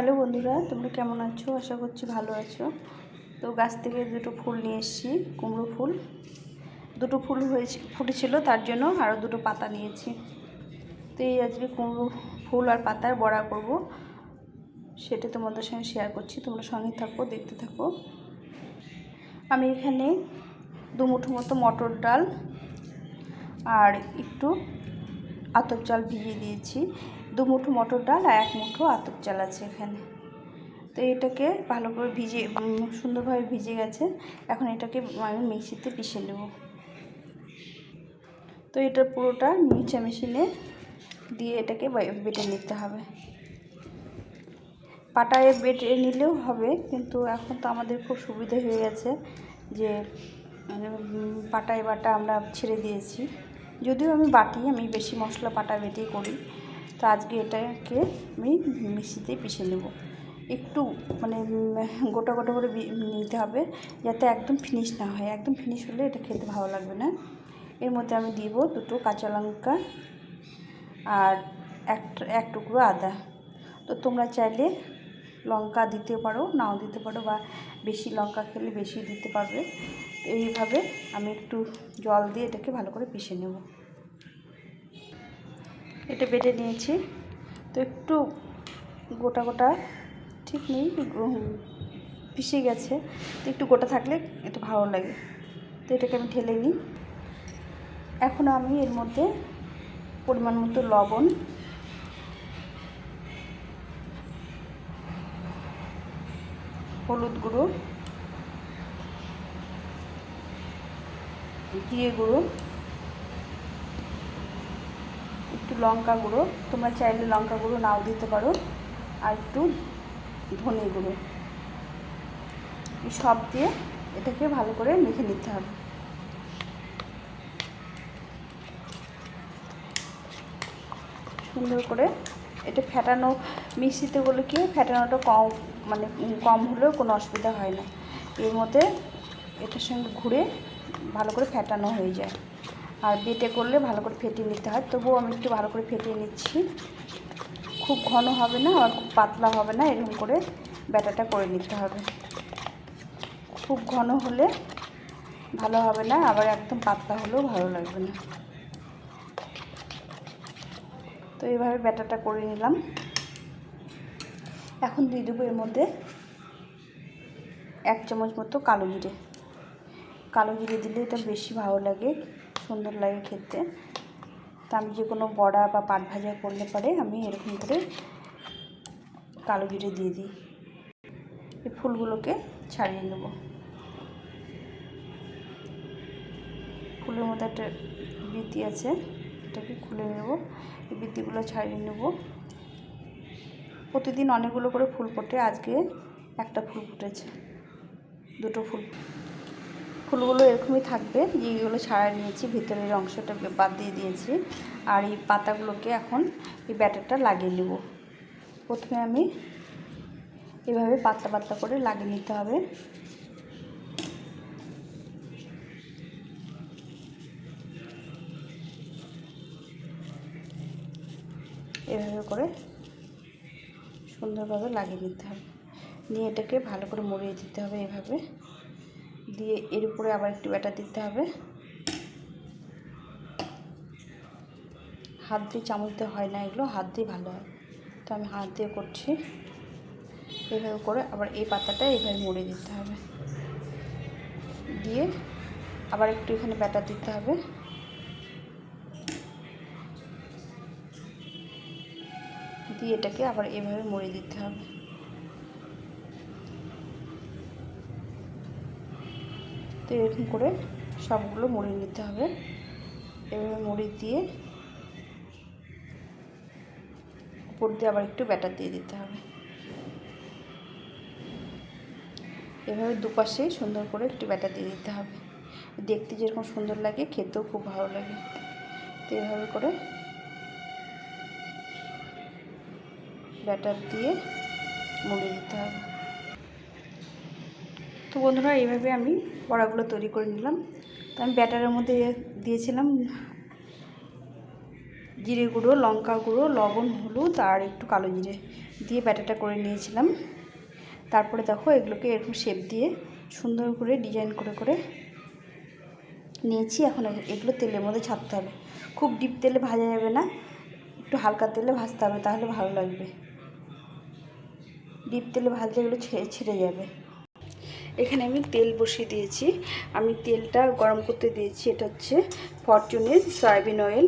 Hello বন্ধুরা, তোমরা কেমন আছো? আশা করছি ভালো আছো। তো গাছ থেকে দুটো ফুল নিয়ে এসেছি, কুমড়ো ফুল। দুটো ফুল হয়েছে, ফুটেছিল, তার জন্য আরও দুটো পাতা নিয়েছি। তো এই আজকে কুমড়ো ফুল আর পাতার বড়া করব। সেটা তোমাদের সঙ্গে শেয়ার করছি, তোমরা সঙ্গে থাকো, দেখতে থাকো। আমি এখানে দু মুঠো মতো মটর ডাল আর একটু আতপ চাল ভিজিয়ে দিয়েছি। দু মুঠো মটর ডাল আর এক মুঠো আতপ চাল আছে এখানে। তো এটাকে ভালো করে ভিজে সুন্দরভাবে ভিজে গেছে। এখন এটাকে আমি মিক্সিতে পিষে নেব। তো এটা পুরোটা মিক্সচার মেশিনে দিয়ে এটাকে বেটে নিতে হবে। পাটায় বেটে নিলেও হবে কিন্তু এখন তো আমাদের খুব সুবিধা হয়ে গেছে যে মানে, পাটায় বাটা আমরা ছেড়ে দিয়েছি। যদিও আমি বাটি আমি বেশি মশলা পাটা বেটেই করি। তো আজকে এটাকে আমি মিক্সিতে পিষে নেব। একটু মানে গোটা গোটা করে নিতে হবে যাতে একদম ফিনিশ না হয়। একদম ফিনিশ হলে এটা খেতে ভালো লাগবে না। এর মধ্যে আমি দিব দুটো কাঁচা লঙ্কা আর এক এক টুকরো আদা। তো তোমরা চাইলে লঙ্কা দিতে পারো, নাও দিতে পারো বা বেশি লঙ্কা খেলে বেশি দিতে পারবে। এইভাবে আমি একটু জল দিয়ে এটাকে ভালো করে পিষে নেব। এটা বেটে নিয়েছি। তো একটু গোটা গোটা ঠিক নেই পিষে গেছে। তো একটু গোটা থাকলে একটু ভালো লাগে। তো এটাকে আমি ঢেলে নিই। এখন আমি এর মধ্যে পরিমাণ মতো লবণ হলুদ গুঁড়ো, জিরে গুঁড়ো একটু লঙ্কা গুঁড়ো, তোমরা চাইলে লঙ্কা গুঁড়ো নাও দিতে পারো, আর একটু ধনে গুঁড়ো। সব দিয়ে এটাকে ভালো করে মেখে নিতে হবে। সুন্দর করে এটা ফেটানো, মিক্সিতে করলে কি ফেটানোটা কম মানে কম হলেও কোনো অসুবিধা হয় না। এর মধ্যে এটার সঙ্গে ঘুরে ভালো করে ফেটানো হয়ে যায়। আর বেটে করলে ভালো করে ফেটিয়ে নিতে হয়। তবুও আমি একটু ভালো করে ফেটিয়ে নিচ্ছি। খুব ঘন হবে না, আর খুব পাতলা হবে না, এরকম করে ব্যাটাটা করে নিতে হবে। খুব ঘন হলে ভালো হবে না, আবার একদম পাতলা হলেও ভালো লাগবে না। তো এইভাবে ব্যাটাটা করে নিলাম। এখন দিয়ে দেবো এর মধ্যে এক চামচ মতো কালো জিরে। কালো জিরে দিলে এটা বেশি ভালো লাগে। সুন্দর লাগে খেতে। তা আমি যে কোনো বড়া বা পাট ভাজা করলে পারে আমি এরকম করে কালো জিরে দিয়ে দিই। এই ফুলগুলোকে ছাড়িয়ে নেব। ফুলের মধ্যে একটা বৃত্তি আছে, এটাকে খুলে নেব। এই বৃত্তিগুলো ছাড়িয়ে নেব। প্রতিদিন অনেকগুলো করে ফুল ফোটে, আজকে একটা ফুল ফুটেছে। দুটো ফুল ফুলগুলো এরকমই থাকবে। যেগুলো ছাড়া নিয়েছি, ভিতরের অংশটা বাদ দিয়ে দিয়েছি। আর এই পাতাগুলোকে এখন এই ব্যাটারটা লাগিয়ে নেব। প্রথমে আমি এভাবে পাতলা পাতলা করে লাগিয়ে নিতে হবে। এভাবে করে সুন্দরভাবে লাগিয়ে নিতে হবে। নিয়ে এটাকে ভালো করে মুড়িয়ে দিতে হবে এভাবে। দিয়ে এর উপরে আবার একটু ব্যাটার দিতে হবে। হাত দিয়ে চামচ দিয়ে হয় না এগুলো, হাত দিয়ে ভালো হয়। তো আমি হাত দিয়ে করছি। এভাবে করে আবার এই পাতাটা এভাবে মুড়ে দিতে হবে। দিয়ে আবার একটু এখানে ব্যাটার দিতে হবে। দিয়ে এটাকে আবার এভাবে মুড়ে দিতে হবে। তো এরকম করে সবগুলো মুড়ে নিতে হবে। এভাবে মুড়ি দিয়ে উপর দিয়ে আবার একটু ব্যাটার দিয়ে দিতে হবে। এভাবে দুপাশে সুন্দর করে একটু ব্যাটার দিয়ে দিতে হবে। দেখতে যেরকম সুন্দর লাগে, খেতেও খুব ভালো লাগে। তো এভাবে করে ব্যাটার দিয়ে মুড়ে দিতে হবে। তো বন্ধুরা, এইভাবে আমি বড়াগুলো তৈরি করে নিলাম। তো আমি ব্যাটারের মধ্যে দিয়েছিলাম জিরে গুঁড়ো, লঙ্কা গুঁড়ো, লবণ, হলুদ আর একটু কালো জিরে দিয়ে ব্যাটাটা করে নিয়েছিলাম। তারপরে দেখো এগুলোকে এরকম শেপ দিয়ে সুন্দর করে ডিজাইন করে করে নিয়েছি। এখন এগুলো তেলের মধ্যে ছাড়তে হবে। খুব ডিপ তেলে ভাজা যাবে না, একটু হালকা তেলে ভাজতে হবে তাহলে ভালো লাগবে। ডিপ তেলে ভাজলে এগুলো ছেড়ে যাবে। এখানে আমি তেল বসিয়ে দিয়েছি। আমি তেলটা গরম করতে দিয়েছি। এটা হচ্ছে ফরচুনের সয়াবিন অয়েল।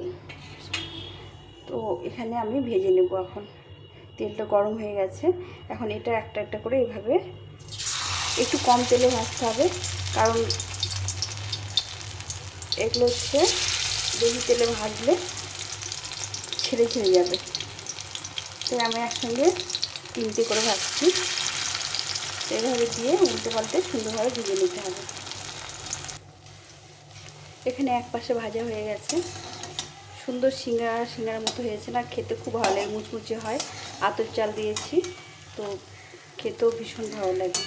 তো এখানে আমি ভেজে নেব এখন। তেলটা গরম হয়ে গেছে। এখন এটা একটা একটা করে এভাবে একটু কম তেলে ভাজতে হবে। কারণ এগুলো হচ্ছে বেশি তেলে ভাজলে ছেড়ে ছেড়ে যাবে। তাই আমি একসঙ্গে তিনটে করে ভাজছি। এভাবে দিয়ে উল্টে পাল্টে সুন্দরভাবে ভেজে নিতে হবে। এখানে এক পাশে ভাজা হয়ে গেছে। সুন্দর সিঙ্গারা সিঙ্গারার মতো হয়েছে না, খেতে খুব ভালো লাগে, মুচমুচে হয়। আতর চাল দিয়েছি, তো খেতেও ভীষণ ভালো লাগে।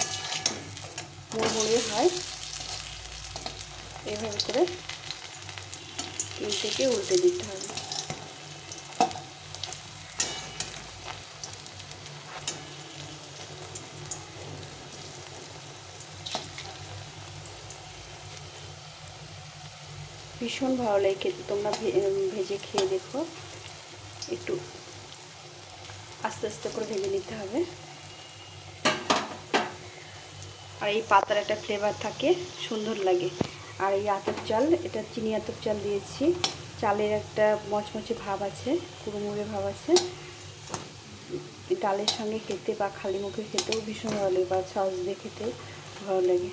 মুড়মুড়ে হয়। এভাবে করে তিন থেকে উল্টে দিতে হবে। ভীষণ ভালো লাগে খেতে। তোমরা ভেজে খেয়ে দেখো। একটু আস্তে আস্তে করে ভেজে নিতে হবে। আর এই পাতার একটা ফ্লেভার থাকে, সুন্দর লাগে। আর এই আতপ চাল, এটা চিনি আতপ চাল দিয়েছি। চালের একটা মচমচে ভাব আছে, কুড়মুড়ে ভাব আছে। ডালের সঙ্গে খেতে বা খালি মুখে খেতেও ভীষণ ভালো লাগে বা সস দিয়ে খেতেও ভালো লাগে।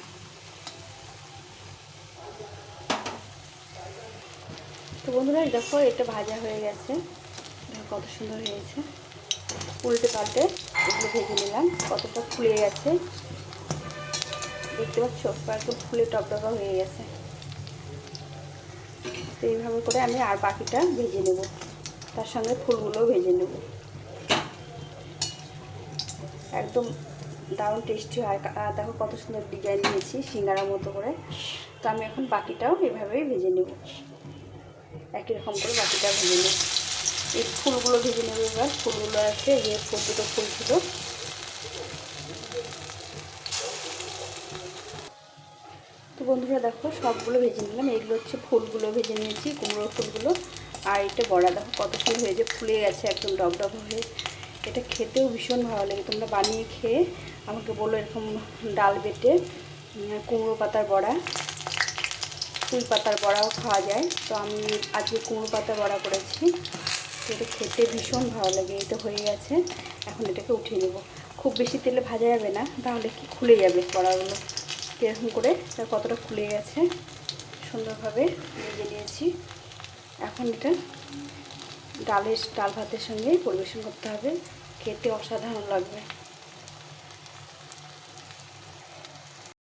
তো বন্ধুরা, দেখো, এটা ভাজা হয়ে গেছে। কত সুন্দর হয়েছে। উল্টে পাল্টে এগুলো ভেজে নিলাম। কতটা ফুলে গেছে। দেখতে পাচ্ছ? একদম ফুলে টপটপা হয়ে গেছে। তো এইভাবে করে আমি আর বাকিটা ভেজে নেব। তার সঙ্গে ফুলগুলোও ভেজে নেব। একদম দারুণ টেস্টি হয়। দেখো কত সুন্দর ডিজাইন দিয়েছি, সিঙ্গারার মতো করে। তো আমি এখন বাকিটাও এভাবেই ভেজে নেব। একই রকম করে বাকিটা ভেজে নেব এই ফুলগুলো ভেজে নেব এবার। ফুলগুলো আছে যে ফুল দুটো ফুল ছিল। তো বন্ধুরা দেখো, সবগুলো ভেজে নিলাম। এগুলো হচ্ছে ফুলগুলো ভেজে নিয়েছি কুমড়ো ফুলগুলো। আর এটা বড়া, দেখো কত সুন্দর হয়েছে, ফুলে গেছে একদম ডব ডব হয়ে। এটা খেতেও ভীষণ ভালো লাগে। তোমরা বানিয়ে খেয়ে আমাকে বলো এরকম ডাল বেটে কুমড়ো পাতার বড়া। ফুল পাতার বড়াও খাওয়া যায়। তো আমি আজকে কুমড়ো পাতা বড়া করেছি। এটা খেতে ভীষণ ভালো লাগে এটা হয়ে গেছে। এখন এটাকে উঠিয়ে নেব। খুব বেশি তেলে ভাজা যাবে না, তাহলে কি খুলে যাবে বড়াগুলো? এরকম করে? এটা কতটা খুলে গেছে? সুন্দরভাবে ভেজে নিয়েছি। এখন এটা ডালের, ডাল ভাতের সঙ্গে পরিবেশন করতে হবে। খেতে অসাধারণ লাগবে।